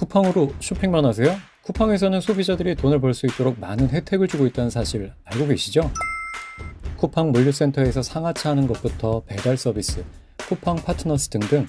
쿠팡으로 쇼핑만 하세요? 쿠팡에서는 소비자들이 돈을 벌 수 있도록 많은 혜택을 주고 있다는 사실 알고 계시죠? 쿠팡 물류센터에서 상하차 하는 것부터 배달 서비스, 쿠팡 파트너스 등등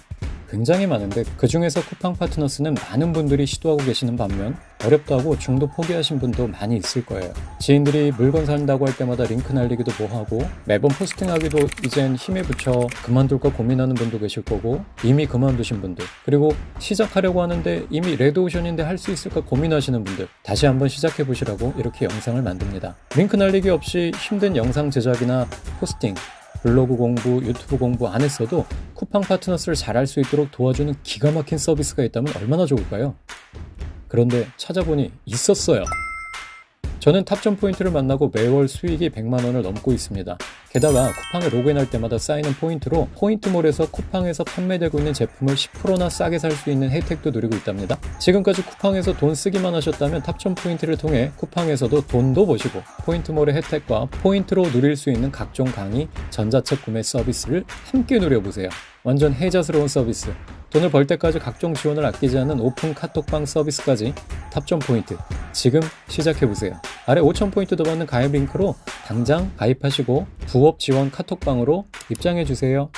굉장히 많은데 그 중에서 쿠팡 파트너스는 많은 분들이 시도하고 계시는 반면 어렵다고 중도 포기하신 분도 많이 있을 거예요. 지인들이 물건 산다고 할 때마다 링크 날리기도 뭐하고 매번 포스팅하기도 이젠 힘에 붙여 그만둘까 고민하는 분도 계실 거고 이미 그만두신 분들 그리고 시작하려고 하는데 이미 레드오션인데 할 수 있을까 고민하시는 분들 다시 한번 시작해 보시라고 이렇게 영상을 만듭니다. 링크 날리기 없이 힘든 영상 제작이나 포스팅 블로그 공부, 유튜브 공부 안 했어도 쿠팡 파트너스를 잘할 수 있도록 도와주는 기가 막힌 서비스가 있다면 얼마나 좋을까요? 그런데 찾아보니 있었어요. 저는 탑점 포인트를 만나고 매월 수익이 100만 원을 넘고 있습니다. 게다가 쿠팡에 로그인할 때마다 쌓이는 포인트로 포인트몰에서 쿠팡에서 판매되고 있는 제품을 10%나 싸게 살 수 있는 혜택도 누리고 있답니다. 지금까지 쿠팡에서 돈 쓰기만 하셨다면 탑점 포인트를 통해 쿠팡에서도 돈도 버시고 포인트몰의 혜택과 포인트로 누릴 수 있는 각종 강의, 전자책 구매 서비스를 함께 누려보세요. 완전 혜자스러운 서비스. 돈을 벌 때까지 각종 지원을 아끼지 않는 오픈 카톡방 서비스까지 탑점 포인트 지금 시작해보세요. 아래 5,000포인트 더 받는 가입 링크로 당장 가입하시고 부업 지원 카톡방으로 입장해주세요.